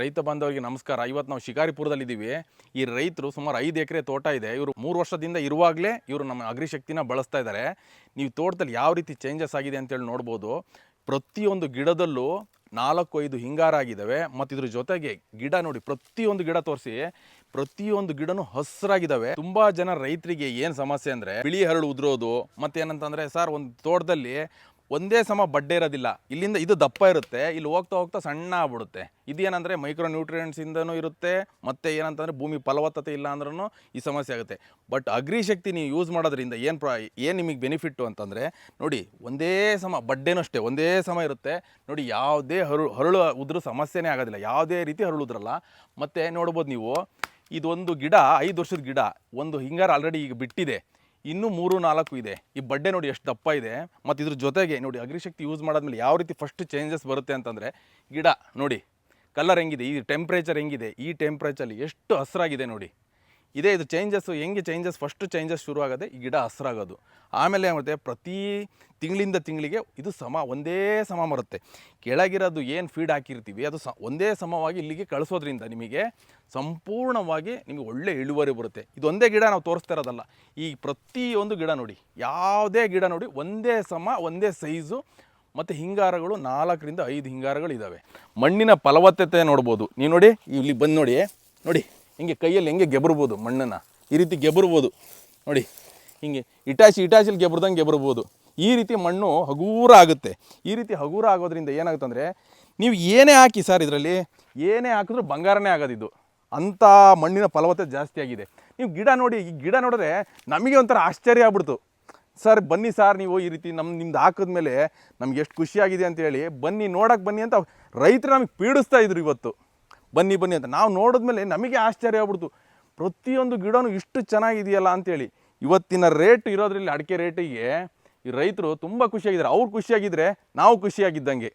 ರೈತ ಬಾಂಧವರಿಗೆ ನಮಸ್ಕಾರ. ಇವತ್ತು ನಾವು ಶಿಕಾರಿಪುರದಲ್ಲಿದ್ದೀವಿ. ಈ ರೈತರು ಸುಮಾರು ಐದು ಎಕರೆ ತೋಟ ಇದೆ. ಇವರು ಮೂರು ವರ್ಷದಿಂದ ಇರುವಾಗಲೇ ಇವರು ನಮ್ಮ ಅಗ್ರಿಶಕ್ತಿನ ಬಳಸ್ತಾ ಇದ್ದಾರೆ ನೀವು ತೋಟದಲ್ಲಿ ಯಾವ ರೀತಿ ಚೇಂಜಸ್ ಆಗಿದೆ ಅಂತೇಳಿ ನೋಡ್ಬೋದು. ಪ್ರತಿಯೊಂದು ಗಿಡದಲ್ಲೂ ನಾಲ್ಕು ಐದು ಹಿಂಗಾರ ಆಗಿದ್ದಾವೆ ಮತ್ತು ಇದ್ರ ಜೊತೆಗೆ ಗಿಡ ನೋಡಿ, ಪ್ರತಿಯೊಂದು ಗಿಡ ತೋರಿಸಿ, ಪ್ರತಿಯೊಂದು ಗಿಡನೂ ಹಸಿರಾಗಿದ್ದಾವೆ ತುಂಬ ಜನ ರೈತರಿಗೆ ಏನು ಸಮಸ್ಯೆ ಅಂದರೆ, ಬಿಳಿ ಹರಳು ಉದುರೋದು. ಮತ್ತೇನಂತಂದರೆ, ಸರ್, ಒಂದು ತೋಟದಲ್ಲಿ ಒಂದೇ ಸಮ ಬಡ್ಡೆ ಇರೋದಿಲ್ಲ. ಇಲ್ಲಿಂದ ಇದು ದಪ್ಪ ಇರುತ್ತೆ, ಇಲ್ಲಿ ಹೋಗ್ತಾ ಹೋಗ್ತಾ ಸಣ್ಣ ಆಗ್ಬಿಡುತ್ತೆ. ಇದೇನಂದರೆ ಮೈಕ್ರೋ ನ್ಯೂಟ್ರಿಯೆಂಟ್ಸಿಂದನೂ ಇರುತ್ತೆ, ಮತ್ತು ಏನಂತಂದರೆ ಭೂಮಿ ಫಲವತ್ತತೆ ಇಲ್ಲ ಅಂದ್ರೂ ಈ ಸಮಸ್ಯೆ ಆಗುತ್ತೆ. ಬಟ್ ಅಗ್ರಿಶಕ್ತಿ ನೀವು ಯೂಸ್ ಮಾಡೋದ್ರಿಂದ ಏನು ಪ್ರಾ, ಏನು ನಿಮಗೆ ಬೆನಿಫಿಟ್ಟು ಅಂತಂದರೆ, ನೋಡಿ, ಒಂದೇ ಸಮ, ಬಡ್ಡೆನೂ ಅಷ್ಟೇ, ಒಂದೇ ಸಮ ಇರುತ್ತೆ. ನೋಡಿ, ಯಾವುದೇ ಹರಳು ಹರಳು ಉದ್ರ ಸಮಸ್ಯೆನೇ ಆಗೋದಿಲ್ಲ. ಯಾವುದೇ ರೀತಿ ಹರಳು ಉದ್ರಲ್ಲ. ಮತ್ತು ನೋಡ್ಬೋದು ನೀವು, ಇದೊಂದು ಗಿಡ, ಐದು ವರ್ಷದ ಗಿಡ, ಒಂದು ಹಿಂಗಾರು ಆಲ್ರೆಡಿ ಈಗ ಬಿಟ್ಟಿದೆ. ಇನ್ನೂ ಮೂರು ನಾಲ್ಕು ಇದೆ. ಈ ಬಡ್ಡೆ ನೋಡಿ ಎಷ್ಟು ದಪ್ಪ ಇದೆ. ಮತ್ತು ಇದ್ರ ಜೊತೆಗೆ ನೋಡಿ, ಅಗ್ರಿಶಕ್ತಿ ಯೂಸ್ ಮಾಡಾದ್ಮೇಲೆ ಯಾವ ರೀತಿ ಫಸ್ಟ್ ಚೇಂಜಸ್ ಬರುತ್ತೆ ಅಂತಂದರೆ, ಗಿಡ ನೋಡಿ ಕಲರ್ ಹೆಂಗಿದೆ, ಈ ಟೆಂಪ್ರೇಚರ್ ಹೆಂಗಿದೆ, ಈ ಟೆಂಪ್ರೇಚರಲ್ಲಿ ಎಷ್ಟು ಹಸಿರಾಗಿದೆ ನೋಡಿ. ಇದೇ, ಇದು ಚೇಂಜಸ್ಸು ಹೆಂಗೆ ಚೇಂಜಸ್ ಫಸ್ಟ್ ಚೇಂಜಸ್ ಶುರು ಈ ಗಿಡ ಹಸ್ರಾಗೋದು. ಆಮೇಲೆ ಏನಾಗುತ್ತೆ ಪ್ರತಿ ತಿಂಗಳಿಂದ ತಿಂಗಳಿಗೆ ಇದು ಸಮ, ಒಂದೇ ಸಮ ಬರುತ್ತೆ. ಕೆಳಗಿರೋದು ಏನು ಫೀಡ್ ಹಾಕಿರ್ತೀವಿ, ಅದು ಸ, ಒಂದೇ ಸಮವಾಗಿ ಇಲ್ಲಿಗೆ ಕಳಿಸೋದ್ರಿಂದ ನಿಮಗೆ ಸಂಪೂರ್ಣವಾಗಿ ನಿಮಗೆ ಒಳ್ಳೆ ಇಳುವರಿ ಬರುತ್ತೆ. ಇದು ಒಂದೇ ಗಿಡ ನಾವು ತೋರಿಸ್ತಾ ಇರೋದಲ್ಲ. ಈ ಪ್ರತಿಯೊಂದು ಗಿಡ ನೋಡಿ, ಯಾವುದೇ ಗಿಡ ನೋಡಿ, ಒಂದೇ ಸಮ, ಒಂದೇ ಸೈಜು ಮತ್ತು ಹಿಂಗಾರಗಳು ನಾಲ್ಕರಿಂದ ಐದು ಹಿಂಗಾರಗಳು ಇದ್ದಾವೆ ಮಣ್ಣಿನ ಫಲವತ್ತತೆ ನೋಡ್ಬೋದು. ನೀವು ನೋಡಿ, ಇಲ್ಲಿ ಬಂದು ನೋಡಿ ನೋಡಿ. ಹಿಂಗೆ ಕೈಯಲ್ಲಿ ಹೆಂಗೆ ಗೆಬರ್ಬೋದು ಮಣ್ಣನ್ನು? ಈ ರೀತಿ ಗೆಬರ್ಬೋದು. ನೋಡಿ, ಹಿಂಗೆ ಇಟಾಚಿ, ಇಟಾಚಿಲಿ ಗೆಬ್ರದಂಗೆ ಗೆಬರ್ಬೋದು. ಈ ರೀತಿ ಮಣ್ಣು ಹಗೂರ ಆಗುತ್ತೆ ಈ ರೀತಿ ಹಗೂರ ಆಗೋದ್ರಿಂದ ಏನಾಗುತ್ತೆ ಅಂದರೆ ನೀವು ಏನೇ ಹಾಕಿ ಸರ್ ಇದರಲ್ಲಿ, ಏನೇ ಹಾಕಿದ್ರೂ ಬಂಗಾರನೇ ಆಗೋದಿದ್ದು. ಅಂಥ ಮಣ್ಣಿನ ಫಲವತ್ತತೆ ಜಾಸ್ತಿ ಆಗಿದೆ. ನೀವು ಗಿಡ ನೋಡಿ, ಈ ಗಿಡ ನೋಡಿದ್ರೆ ನಮಗೆ ಒಂಥರ ಆಶ್ಚರ್ಯ ಆಗ್ಬಿಡ್ತು. ಸರ್, ಬನ್ನಿ ಸರ್ ನೀವು ಈ ರೀತಿ ನಮ್ಮ ನಿಮ್ದು ಹಾಕಿದ್ಮೇಲೆ ನಮ್ಗೆ ಎಷ್ಟು ಖುಷಿಯಾಗಿದೆ ಅಂತೇಳಿ ಬನ್ನಿ ನೋಡೋಕ್ಕೆ ಬನ್ನಿ ಅಂತ ರೈತರು ನಮಗೆ ಪೀಡಿಸ್ತಾ ಇದ್ರು ಇವತ್ತು. ಬನ್ನಿ ಬನ್ನಿ ಅಂತ. ನಾವು ನೋಡಿದ್ಮೇಲೆ ನಮಗೆ ಆಶ್ಚರ್ಯ ಆಗ್ಬಿಡ್ತು. ಪ್ರತಿಯೊಂದು ಗಿಡವೂ ಇಷ್ಟು ಚೆನ್ನಾಗಿದೆಯಲ್ಲ ಅಂತೇಳಿ. ಇವತ್ತಿನ ರೇಟ್ ಇರೋದ್ರಲ್ಲಿ ಅಡಿಕೆ ರೇಟಿಗೆ ಈ ರೈತರು ತುಂಬ ಖುಷಿಯಾಗಿದ್ದಾರೆ. ಅವ್ರು ಖುಷಿಯಾಗಿದ್ದರೆ ನಾವು ಖುಷಿಯಾಗಿದ್ದಂಗೆ.